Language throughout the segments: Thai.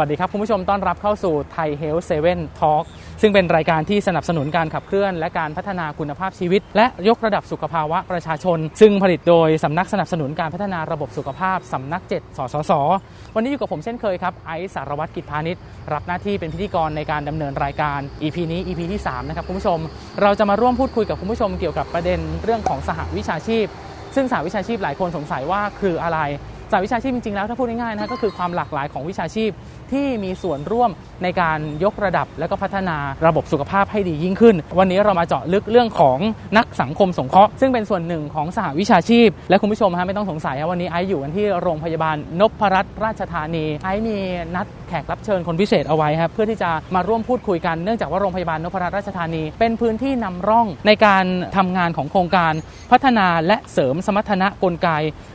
วัสดีครับ คุณผู้ชมต้อนรับเข้าสู่ไทยเฮลท์เซเว่นทอล์กซึ่งเป็นรายการที่สนับสนุนการขับเคลื่อน และการพัฒนาคุณภาพชีวิต และยกระดับสุขภาวะประชาชน ซึ่งผลิตโดยสำนักสนับสนุนการพัฒนาระบบสุขภาพสำนัก 7 สสส วันนี้อยู่กับผมเช่นเคยครับไอซ์สารวัตรกิจพาณิชย์รับหน้าที่เป็นพิธีกรในการดำเนินรายการ EP นี้ EP ที่3นะครับคุณผู้ชม เราจะมาร่วมพูดคุยกับคุณผู้ชมเกี่ยวกับประเด็นเรื่องของสหวิชาชีพ ซึ่งสหวิชาชีพหลายคนสงสัยว่าคืออะไร สายวิชาชีพจริงๆแล้วถ้าพูดง่ายๆนะก็คือความหลากหลายของวิชาชีพที่มีส่วนร่วมในการยกระดับและก็พัฒนาระบบสุขภาพให้ดียิ่งขึ้น วันนี้เรามาเจาะลึกเรื่องของนักสังคมสงเคราะห์ซึ่งเป็นส่วนหนึ่งของสหวิชาชีพ และคุณผู้ชมฮะไม่ต้องสงสัยวันนี้ไอซ์อยู่กันที่โรงพยาบาลนพรัตน์ราชธานี ไอซ์มีนัดแขกรับเชิญคนพิเศษเอาไว้ครับเพื่อที่จะมาร่วมพูดคุยกันเนื่องจากว่าโรงพยาบาลนพรัตน์ราชธานี เป็นพื้นที่นำร่องในการทำงานของโครงการพัฒนาและเสริมสมรรถนะกลไก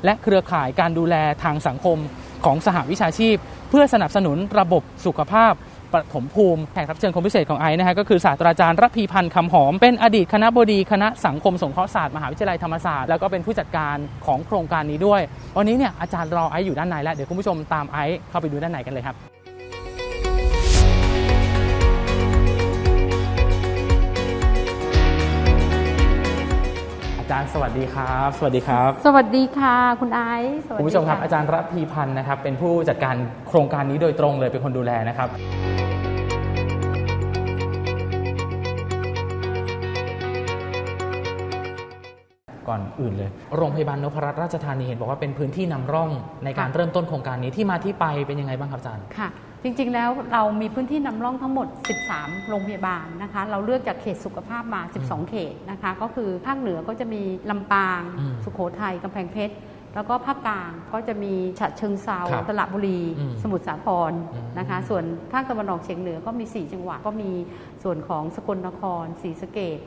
และเครือข่ายการดูแลทางสังคมของสหวิชาชีพ เพื่อสนับสนุนระบบสุขภาพปฐมภูมิแขกรับเชิญคนพิเศษของไอซ์นะฮะก็คือศาสตราจารย์รพีพันธ์คำหอม เป็นอดีตคณะบดีคณะสังคมสงเคราะห์ศาสตร์มหาวิทยาลัยธรรมศาสตร์แล้วก็เป็นผู้จัดการของโครงการนี้ด้วย วันนี้เนี่ยอาจารย์รอไอซ์อยู่ด้านในแล้วเดี๋ยวคุณผู้ชมตามไอซ์เข้าไปดูด้านในกันเลยครับาจารย์สวัสดีครับ สวัสดีครับสวัสดีค่ะคุณไอซ์สวัสดีคุณผู้ชมครับะอาจารย์ระพีพันธ์นะครับเป็นผู้จัดการโครงการนี้โดยตรงเลยเป็นคนดูแลนะครับ ก่อนอื่นเลย โรงพยาบาลนพรัตน์ราชธานีเห็นบอกว่าเป็นพื้นที่นำร่องในการเริ่มต้นโครงการนี้ที่มาที่ไปเป็นยังไงบ้างครับอาจารย์ ค่ะ จริงๆ แล้วเรามีพื้นที่นำร่องทั้งหมด 13 โรงพยาบาลนะคะ เราเลือกจากเขตสุขภาพมา 12 เขตนะคะ ก็คือภาคเหนือก็จะมีลำปาง อืมสุโขทัยกำแพงเพชร แล้วก็ภาคกลางก็จะมีฉะเชิงเซาครับสระบุรี อืมสมุทรสาครอืม นะคะ ส่วนภาคตะวันออกเฉียงเหนือก็มี 4 จังหวัด ก็มีส่วนของสกลนครศรีสะเกษ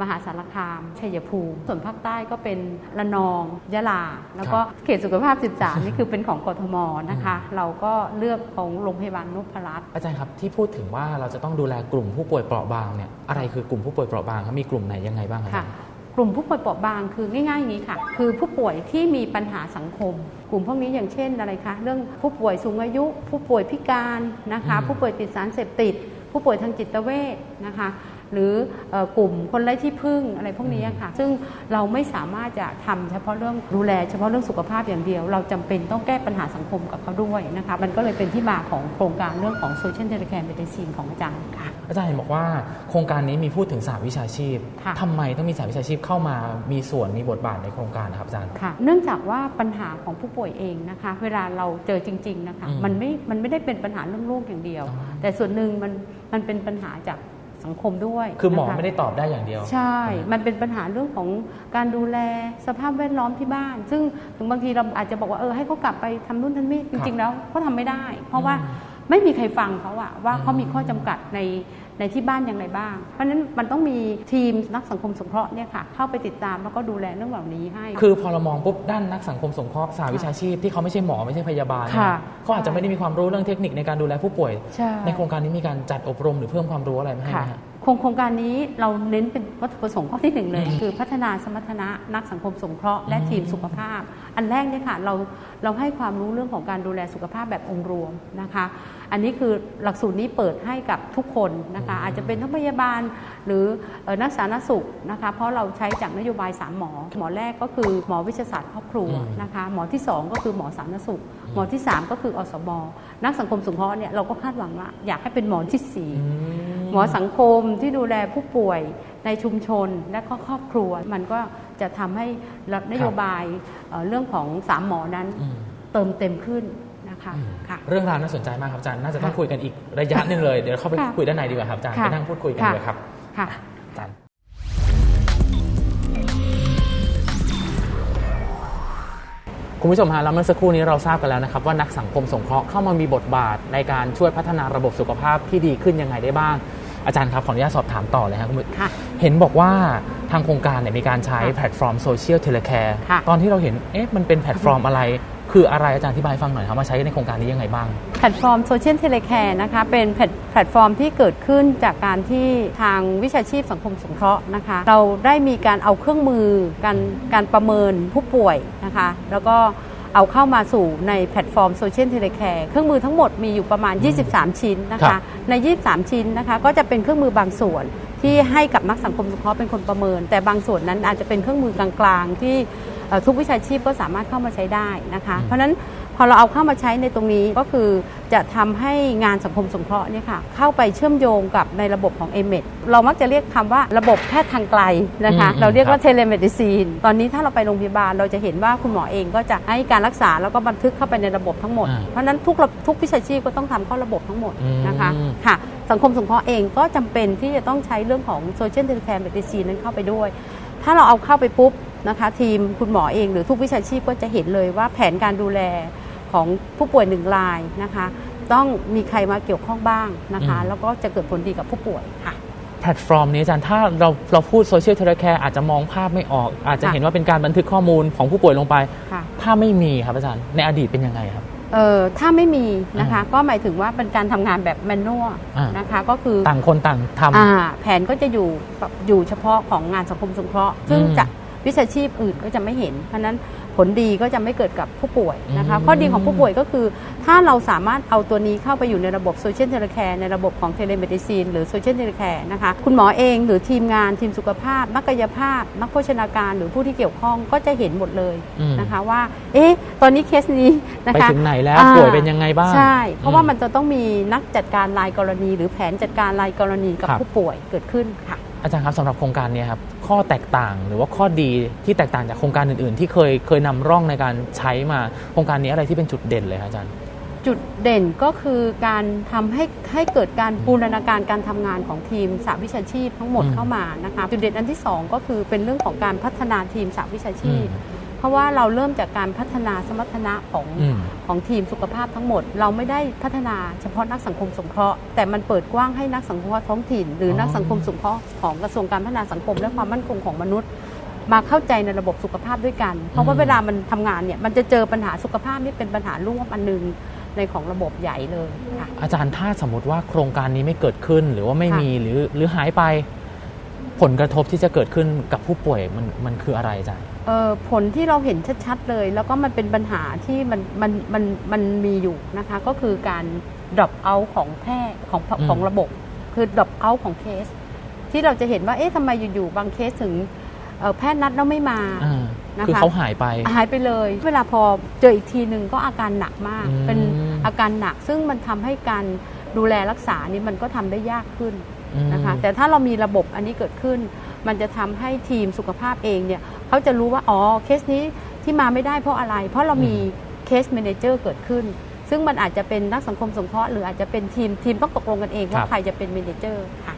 มหาสารคาม ชัยภูมิ ส่วนภาคใต้ก็เป็นระนอง ยะลา แล้วก็เขตสุขภาพ 13 นี่คือเป็นของกทมนะคะ เราก็เลือกของโรงพยาบาลนพรัตน์อาจารย์ครับที่พูดถึงว่าเราจะต้องดูแลกลุ่มผู้ป่วยเปราะบางเนี่ยอะไรคือกลุ่มผู้ป่วยเปราะบางครับมีกลุ่มไหนยังไงบ้างครับค่ะกลุ่มผู้ป่วยเปราะบางคือง่ายๆอย่างนี้ค่ะ คือผู้ป่วยที่มีปัญหาสังคม กลุ่มพวกนี้อย่างเช่นอะไรคะเรื่องผู้ป่วยสูงอายุ ผู้ป่วยพิการนะคะอืมผู้ป่วยติดสารเสพติด ผู้ป่วยทางจิตเวชนะคะ หรือเอ่อกลุ่มคนไร้ที่พึ่งอะไรพวกนี้ค่ะ ซึ่งเราไม่สามารถจะทำเฉพาะเรื่องดูแลเฉพาะเรื่องสุขภาพอย่างเดียว เราจำเป็นต้องแก้ปัญหาสังคมกับเขาด้วยนะคะมันก็เลยเป็นที่มาของโครงการเรื่องของ Social Telecare Medicine ของอาจารย์ค่ะอาจารย์เห็นบอกว่าโครงการนี้มีพูดถึงสาวิชาชีพค่ะทำไมต้องมีสาวิชาชีพเข้ามามีส่วนมีบทบาทในโครงการนะครับอาจารย์ค่ะเนื่องจากว่าปัญหาของผู้ป่วยเองนะคะ เวลาเราเจอจริง ๆนะคะอืมมันไม่มันไม่ได้เป็นปัญหาเรื่องโรคอย่างเดียวอ๋อแต่ส่วนหนึ่งมันมันเป็นปัญหาจาก สังคมด้วยคือหมอนะคะไม่ได้ตอบได้อย่างเดียว ใช่ มันเป็นปัญหาเรื่องของการดูแลสภาพแวดล้อมที่บ้าน ซึ่งถึงบางทีเราอาจจะบอกว่าเออให้เขากลับไปทำนู่นทำนี่จริง ๆ แล้วเขาทำไม่ได้ เพราะว่าอืมไม่มีใครฟังเขาอะว่าอืมเขามีข้อจำกัดใน ในที่บ้านอย่างไรบ้าง เพราะฉะนั้นมันต้องมีทีมนักสังคมสงเคราะห์เนี่ยค่ะเข้าไปติดตามแล้วก็ดูแลเรื่องเหล่านี้ให้ คือพอเรามองปุ๊บด้านนักสังคมสงเคราะห์สาวิชาชีพที่เขาไม่ใช่หมอไม่ใช่พยาบาลเนี่ยค่ะเขาอาจจะไม่ได้มีความรู้เรื่องเทคนิคในการดูแลผู้ป่วยใช่ในโครงการนี้มีการจัดอบรมหรือเพิ่มความรู้อะไรไหมให้ไหมค่ะฮะโครงโครงการนี้เราเน้นเป็นวัตถุประสงค์ข้อที่หนึ่งเลยอืมคือพัฒนาสมรรถนะนักสังคมสงเคราะห์และอืมทีมสุขภาพ อันแรกเนี่ยค่ะเราเราให้ความรู้เรื่องของการดูแลสุขภาพแบบองค์รวมนะคะ อันนี้คือหลักสูตรนี้เปิดให้กับทุกคนนะคะอาจจะเป็นทั้งพยาบาลหรือเอ่อนักสาธารณสุขนะคะเพราะเราใช้จากนโยบาย 3 หมอ หมอแรกก็คือหมอวิชาศาสตร์ครอบครัวอืมนะคะหมอที่ 2 ก็คือหมอสาธารณสุข หมอที่ 3 ก็คืออสมนักสังคมสงเคราะห์เนี่ยเราก็คาดหวังว่าอยากให้เป็นหมอที่สี่อืหมอสังคมที่ดูแลผู้ป่วยในชุมชนและก็ครอบครัว มันก็จะทำให้นโยบายเอ่อเรื่องของสามหมอนั้นอืมเติมเต็มขึ้นนะ คะอืมค่ะ เรื่องราวน่าสนใจมากครับอาจารย์ น่าจะต้องค่ะคุยกันอีกระยะหนึ่งเลย เดี๋ยวเข้าไปค่ะคุยด้านในดีกว่าครับอาจารย์ค่ะไปนั่งพูดคุยกันค่ะเลยครับ ค่ะอาจารย์คุณผู้ชมฮะแล้วเมื่อสักครู่นี้เราทราบกันแล้วนะครับว่านักสังคมสงเคราะห์เข้ามามีบทบาทในการช่วยพัฒนาระบบสุขภาพที่ดีขึ้นยังไงได้บ้าง อาจารย์ครับขออนุญาตสอบถามต่อเลยครับคุณผู้ค่ะเห็นบอกว่าทางโครงการเนี่ยมีการใช้ค่ะแพลตฟอร์มโซเชียลเทเลแคร์ค่ะตอนที่เราเห็นเอ๊ะมันเป็นแพลตฟอร์มอะไร คืออะไรอาจารย์อธิบายให้ฟังหน่อยครับมาใช้ในโครงการนี้ยังไงบ้าง แพลตฟอร์มโซเชียลเทเลแคร์นะคะเป็นแพลตแพลตฟอร์มที่เกิดขึ้นจากการที่ทางวิชาชีพสังคมสงเคราะห์นะคะ เราได้มีการเอาเครื่องมือการการประเมินผู้ป่วยนะคะ แล้วก็ เอาเข้ามาสู่ในแพลตฟอร์มโซเชียลเทเลแคร์เครื่องมือทั้งหมดมีอยู่ประมาณ 23 ชิ้นนะครัคะบใน 23 ชิ้นนะคะก็จะเป็นเครื่องมือบางส่วนที่ให้กับนักสังคมสงเคราะห์เป็นคนประเมิน แต่บางส่วนนั้นอาจจะเป็นเครื่องมือกลางๆ ที่เอ่อทุกวิชาชีพก็สามารถเข้ามาใช้ได้นะคะ เพราะฉะนั้นพ อเราเอาเข้ามาใช้ในตรงนี้ก็คือจะทำให้งานสังคมสงเคราะห์เนี่ยค่ะเข้าไปเชื่อมโยงกับในระบบของ a m e d เรามักจะเรียกคำว่าระบบแพทย์ทางไกลนะคะอืมเราเรียกว่าครับเทเลเมดิซีนตอนนี้ถ้าเราไปโรงพยาบาลเราจะเห็นว่าคุณหมอเองก็จะให้การรักษาแล้วก็บันทึกเข้าไปในระบบทั้งหมดอ่าเพราะฉะนั้นทุกระทุกวิชาชีพก็ต้องทำเข้าระบบทั้งหมดนะคะอืมค่ะสังคมสงเคราะห์เองก็จำเป็นที่จะต้องใช้เรื่องของโซเชียลเทเลแคร์เมดิซีนนั้นเข้าไปด้วย ถ้าเราเอาเข้าไปปุ๊บนะคะทีมคุณหมอเองหรือทุกวิชาชีพก็จะเห็นเลยว่าแผนการดูแล ของผู้ป่วยหนึ่งรายนะคะ ต้องมีใครมาเกี่ยวข้องบ้างนะคะอืมแล้วก็จะเกิดผลดีกับผู้ป่วยค่ะแพลตฟอร์มนี้อาจารย์ถ้าเราเราพูดโซเชียลเทเลแคร์อาจจะมองภาพไม่ออก อาจจะค่ะเห็นว่าเป็นการบันทึกข้อมูลของผู้ป่วยลงไปค่ะถ้าไม่มีครับอาจารย์ในอดีตเป็นยังไงครับเอ่อถ้าไม่มีนะคะก็หมายถึงว่าเป็นการทำงานแบบแมนนวลอ่านนะคะก็คือต่างคนต่างทำอ่าแผนก็จะอยู่อยู่เฉพาะของงานสังคมสงเคราะห์ ซึ่งอืมจะวิชาชีพอื่นก็จะไม่เห็น เพราะฉะนั้น ผลดีก็จะไม่เกิดกับผู้ป่วยนะคะอืมข้อดีของผู้ป่วยก็คือ ถ้าเราสามารถเอาตัวนี้เข้าไปอยู่ในระบบโซเชียลเทเลแคร์ในระบบของเทเลเมดิซีนหรือโซเชียลเทเลแคร์นะคะคุณหมอเองหรือทีมงานทีมสุขภาพนักกายภาพ นักโภชนาการหรือผู้ที่เกี่ยวข้องก็จะเห็นหมดเลยอืมนะคะว่า เอ๊ะ ตอนนี้เคสนี้นะไปคะถึงไหนแล้วอ่าป่วยเป็นยังไงบ้างใช่ เพราะว่าอืมันจะต้องมีนักจัดการรายกรณี หรือแผนจัดการรายกรณีกับครับผู้ป่วยเกิดขึ้นค่ะ อาจารย์ครับสำหรับโครงการเนี้ครับข้อแตกต่างหรือว่าข้อดีที่แตกต่างจากโครงการอื่น ๆ ที่เคยเคยนำร่องในการใช้มาโครงการนี้อะไรที่เป็นจุดเด่นเลยครับอาจารย์ จุดเด่นก็คือการทำให้ให้เกิดการบูรณาการการทำงานของทีมสาวิชาชีพทั้งหมดอืมเข้ามานะคะจุดเด่นอันที่ 2 ก็คือเป็นเรื่องของการพัฒนาทีมสาวิชาชีพอืม เพราะว่าเราเริ่มจากการพัฒนาสมรรถนะของอืมของทีมสุขภาพทั้งหมด เราไม่ได้พัฒนาเฉพาะนักสังคมสงเคราะห์แต่มันเปิดกว้างให้นักสังคมท้องถิ่น หรือออนักสังคมสงเคราะห์ของกระทรวงการพัฒนาสังคม และความมั่นคงของมนุษย์ มาเข้าใจในระบบสุขภาพด้วยกัน เพราะว่าเวลามันทำงานเนี่ยมันจะเจอปัญหาสุขภาพนี่เป็นปัญหาร่วมอันหนึงในของระบบใหญ่เลยค่ะอาจารย์ถ้าสมมติว่าโครงการนี้ไม่เกิดขึ้นหรือว่าไม่ค่ะมีหรือหรือหายไป ผลกระทบที่จะเกิดขึ้นกับผู้ป่วยมันมันคืออะไรอาจารย์เอ่อ ผลที่เราเห็นชัดๆเลย แล้วก็มันเป็นปัญหาที่มันมันมันมันมีอยู่นะคะ ก็คือการ drop out ของแพทย์ของอืมของระบบ คือ drop out ของเคส ที่เราจะเห็นว่าเอ๊ะทำไมอยู่ๆบางเคสถึงเอ่อแพทย์นัดแล้วไม่มาอ่านะคะคือเขาหายไปหายไปเลย เวลาพอเจออีกทีหนึ่งก็อาการหนักมากอืมเป็นอาการหนักซึ่งมันทำให้การดูแลรักษานี่มันก็ทำได้ยากขึ้นอืมนะคะ แต่ถ้าเรามีระบบอันนี้เกิดขึ้น มันจะทำให้ทีมสุขภาพเองเนี่ยเขาจะรู้ว่าอ๋อเคสนี้ที่มาไม่ได้เพราะอะไร เพราะเรามีเคส m ม n เจอร์เกิดขึ้น ซึ่งมันอาจจะเป็นนักสังคมสงเคราะห์หรืออาจจะเป็นทีมทีมต้องตกลงกันเองว่าใครจะเป็น m ม n เจอร์ค่ะ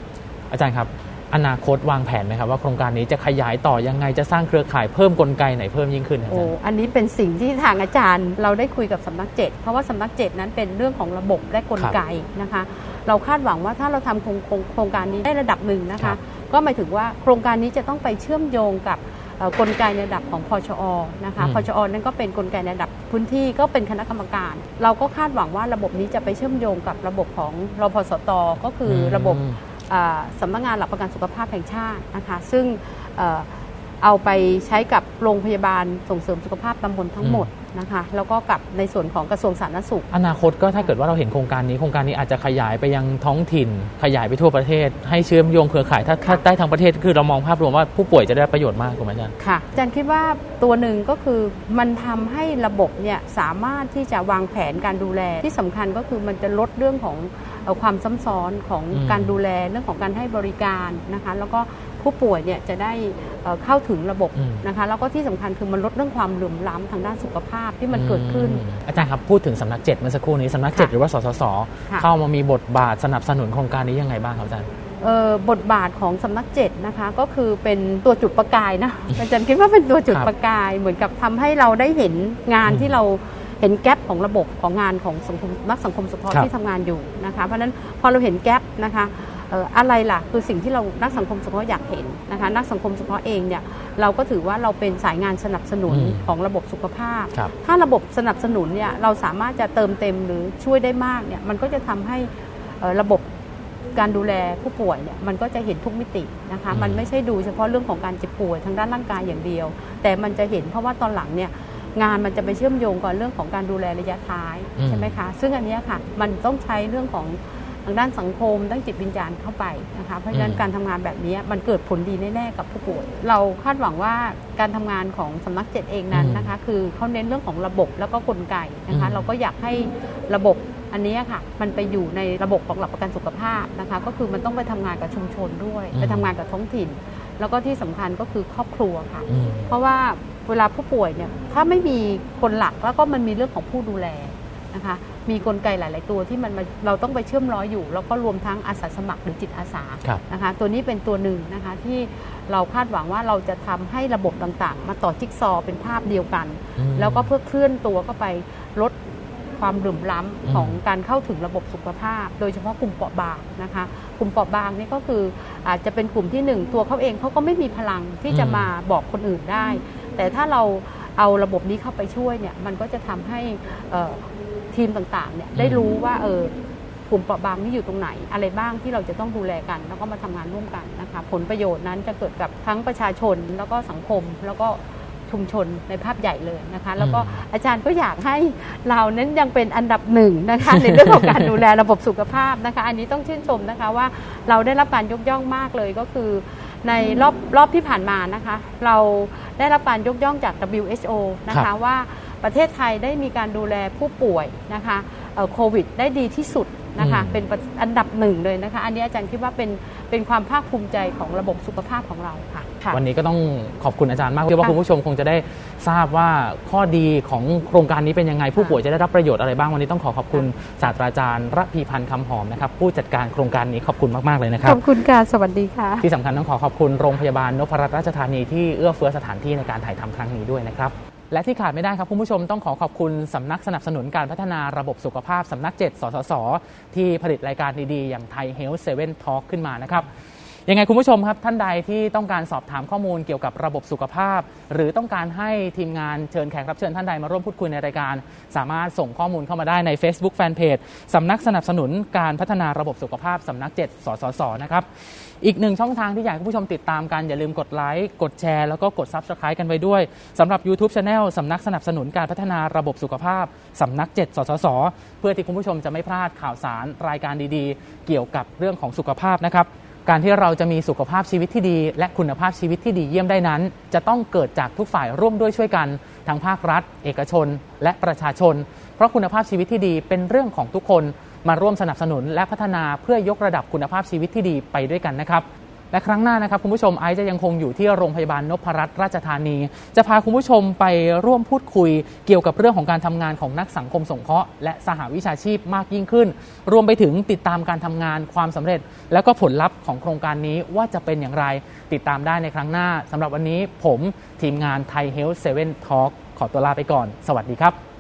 อาจารย์ครับ อนาคตวางแผนไหมครับว่าโครงการนี้จะขยายต่อยังไงจะสร้างเครือข่ายเพิ่มกลไกไหนเพิ่มยิ่งขึ้นครับอาโอ้จารย์อันนี้เป็นสิ่งที่ทางอาจารย์ เราได้คุยกับสำนักเจ็ดเพราะว่าสำนักเจ็ดนั้นเป็นเรื่องของระบบและกลไกนะคะ เราคาดหวังว่าถ้าเราทำโครงโครงโครงการนี้ได้ระดับหนึ่งนะครัคะบก็หมายถึงว่าโครงการนี้จะต้องไปเชื่อมโยงกับเอ่อกลไกในระดับของพชอนะคะอืมพชอนั่นก็เป็นกลไกในระดับพื้นที่ก็เป็นคณะกรรมการ เราก็คาดหวังว่าระบบนี้จะไปเชื่อมโยงกับระบบของรพสตก็คืออระบบมอ่า สำนักงานหลักประกันสุขภาพแห่งชาตินะคะซึ่งเอ่อเอาไปใช้กับโรงพยาบาลส่งเสริมสุขภาพตำบลทั้งหมด นะคะแล้วก็กับในส่วนของกระทรวงสาธารณสุข อนาคตก็ถ้าเกิดว่าเราเห็นโครงการนี้โครงการนี้อาจจะขยายไปยังท้องถิ่น ขยายไปทั่วประเทศ ให้เชื่อมโยงเครือข่ายถ้าถ้าได้ทั้งประเทศคือเรามองภาพรวมว่าผู้ป่วยจะได้ประโยชน์มากถูกไหมอาจารย์ค่ะอาจารย์คิดว่าตัวหนึ่งก็คือมันทำให้ระบบเนี่ยสามารถที่จะวางแผนการดูแลที่สำคัญก็คือมันจะลดเรื่องของเอ่อความซ้ำซ้อนของอืมการดูแลเรื่องของการให้บริการนะคะแล้วก็ ผู้ป่วยเนี่ยจะได้เอ่อเข้าถึงระบบอืมนะคะแล้วก็ที่สำคัญคือมันลดเรื่องความเหลื่อมล้ำทางด้านสุขภาพที่มันเกิดขึ้นอืมอาจารย์ครับพูดถึงสำนักเจ็ดเมื่อสักครู่นี้สำนักเจ็ดค่ะหรือว่าสสสค่ะเข้ามามีบทบาทสนับสนุนโครงการนี้ยังไงบ้างครับอาจารย์เอ่อบทบาทของสำนักเจ็ดนะคะก็คือเป็นตัวจุดประกายนะอาจารย์คิดว่าเป็นตัวจุดครับประกาย เหมือนกับทำให้เราได้เห็นงานอืมที่เราเห็นแกลบของระบบของงานของสังคมนักสังคมสงเคราะห์ครับที่ทำงานอยู่นะคะเพราะฉะนั้นพอเราเห็นแกลบนะคะเอ่ออะไรล่ะคือสิ่งที่เรานักสังคมสงเคราะห์อยากเห็นนะคะนักสังคมสงเคราะห์เองเนี่ยเราก็ถือว่าเราเป็นสายงานสนับสนุนอืมของระบบสุขภาพครับถ้าระบบสนับสนุนเนี่ยเราสามารถจะเติมเต็มหรือช่วยได้มากเนี่ยมันก็จะทำให้เอ่อระบบการดูแลผู้ป่วยเนี่ยมันก็จะเห็นทุกมิตินะคะอืมมันไม่ใช่ดูเฉพาะเรื่องของการเจ็บป่วยทางด้านร่างกายอย่างเดียว แต่มันจะเห็นเพราะว่าตอนหลังเนี่ยงานมันจะไปเชื่อมโยงกับเรื่องของการดูแลระยะท้ายอืมใช่ไหมคะ ซึ่งอันเนี้ยค่ะมันต้องใช้เรื่องของ ทางด้านสังคมด้านจิตวิญญาณเข้าไปนะคะเพราะฉะนั้นการทำงานแบบนี้มันเกิดผลดีแน่ๆกับผู้ป่วย เราคาดหวังว่าการทำงานของสำนักเจ็ดเองนั้นนะคะคือเขาเน้นเรื่องของระบบแล้วก็กลไกนะคะอืมเราก็อยากให้ระบบอันเนี้ยค่ะมันไปอยู่ในระบบของหลักประกันสุขภาพนะคะก็คือมันต้องไปทำงานกับชุมชนด้วยอืมไปทำงานกับท้องถิ่น แล้วก็ที่สำคัญก็คือครอบครัวค่ะอืมเพราะว่าเวลาผู้ป่วยเนี่ยถ้าไม่มีคนหลักแล้วก็มันมีเรื่องของผู้ดูแลนะคะ มีกลไกหลาย ๆ ตัวที่มันมาเราต้องไปเชื่อมร้อยอยู่ แล้วก็รวมทั้งอาสาสมัครหรือจิตอาสาครับนะคะตัวนี้เป็นตัวหนึ่งนะคะที่เราคาดหวังว่าเราจะทำให้ระบบต่าง ๆ มาต่อจิ๊กซอว์เป็นภาพเดียวกันอืมแล้วก็เพื่อเคลื่อนตัวเข้าไปลดความเหลื่อมล้ำอืมของการเข้าถึงระบบสุขภาพ โดยเฉพาะกลุ่มเปราะบางนะคะ กลุ่มเปราะบางนี่ก็คืออาจจะเป็นกลุ่มที่หนึ่งตัวเขาเองเขาก็ไม่มีพลังที่จะอืมมาบอกคนอื่นได้ แต่ถ้าเราเอาระบบนี้เข้าไปช่วยเนี่ยมันก็จะทำให้เอ่อ ทีมต่างๆเนี่ยได้รู้ว่าเออกลุ่มเปราะบางนี่อยู่ตรงไหน อะไรบ้างที่เราจะต้องดูแลกัน แล้วก็มาทำงานร่วมกันนะคะผลประโยชน์นั้นจะเกิดกับทั้งประชาชนแล้วก็สังคมแล้วก็ชุมชนในภาพใหญ่เลยนะคะ แล้วก็อืมอาจารย์ก็อยากให้เรานั้นยังเป็นอันดับหนึ่งนะคะในเรื่องของการดูแลระบบสุขภาพนะคะ อันนี้ต้องชื่นชมนะคะว่าเราได้รับการยกย่องมากเลยก็คือ ในรอบรอบที่ผ่านมานะคะ เราได้รับการยกย่องจาก WHO นะครัคะบว่า ประเทศไทยได้มีการดูแลผู้ป่วยนะคะเอ่อโควิดได้ดีที่สุดนะคะอืมเป็นประอันดับหนึ่งเลยนะคะ อันนี้อาจารย์คิดว่าเป็นเป็นความภาคภูมิใจของระบบสุขภาพของเราค่ะค่ะวันนี้ก็ต้องขอบคุณอาจารย์มากเชื่อว่าค่ะคุณผู้ชมคงจะได้ทราบว่าข้อดีของโครงการนี้เป็นยังไง ผู้ป่วยจะได้รับประโยชน์อะไรบ้างวันนี้ต้องขอขอบคุณศาสตราจารย์ระพีพันธ์คำหอมนะครับผู้จัดการโครงการนี้ขอบคุณมากๆเลยนะครัขบอบคุณค่ะสวัสดีค่ะ ที่สำคัญต้องขอขอบคุณโรงพยาบาลนพรัตน์ราชธานีที่เอื้อเฟื้อสถานที่ในการถ่ายทำครั้งนี้ด้วยนะครับ และที่ขาดไม่ได้ครับคุณผู้ชมต้องขอขอบคุณสำนักสนับสนุนการพัฒนาระบบสุขภาพสำนัก 7 สสส ที่ผลิตรายการดี ๆ อย่างไทย Health 7 Talk ขึ้นมานะครับ ยังไงคุณผู้ชมครับท่านใดที่ต้องการสอบถามข้อมูลเกี่ยวกับระบบสุขภาพ หรือต้องการให้ทีมงานเชิญแขกรับเชิญท่านใดมาร่วมพูดคุยในรายการ สามารถส่งข้อมูลเข้ามาได้ใน Facebook Fanpage สำนักสนับสนุนการพัฒนาระบบสุขภาพสำนัก 7 สสสนะครับอีกหนึ่งช่องทางที่อยากให้คุณผู้ชมติดตามกัน อย่าลืมกดไลค์กดแชร์แล้วก็กด Subscribe กันไว้ด้วยสำหรับ YouTube Channel สำนักสนับสนุนการพัฒนาระบบสุขภาพสำนัก 7 สสส เพื่อที่คุณผู้ชมจะไม่พลาดข่าวสารรายการดีๆ เกี่ยวกับเรื่องของสุขภาพนะครับ การที่เราจะมีสุขภาพชีวิตที่ดี และคุณภาพชีวิตที่ดีเยี่ยมได้นั้น จะต้องเกิดจากทุกฝ่ายร่วมด้วยช่วยกันทั้งภาครัฐ เอกชน และประชาชน เพราะคุณภาพชีวิตที่ดีเป็นเรื่องของทุกคน มาร่วมสนับสนุนและพัฒนาเพื่อยกระดับคุณภาพชีวิตที่ดีไปด้วยกันนะครับ และครั้งหน้านะครับคุณผู้ชมไอซ์จะยังคงอยู่ที่โรงพยาบาลนพรัตน์ราชธานี จะพาคุณผู้ชมไปร่วมพูดคุย เกี่ยวกับเรื่องของการทำงานของนักสังคมสงเคราะห์และสหวิชาชีพมากยิ่งขึ้น รวมไปถึงติดตามการทำงานความสำเร็จ และก็ผลลัพธ์ของโครงการนี้ว่าจะเป็นอย่างไร ติดตามได้ในครั้งหน้าสำหรับวันนี้ผมทีมงานไทยเฮลท์เซเว่นทอล์กขอตัวลาไปก่อน สวัสดีครับ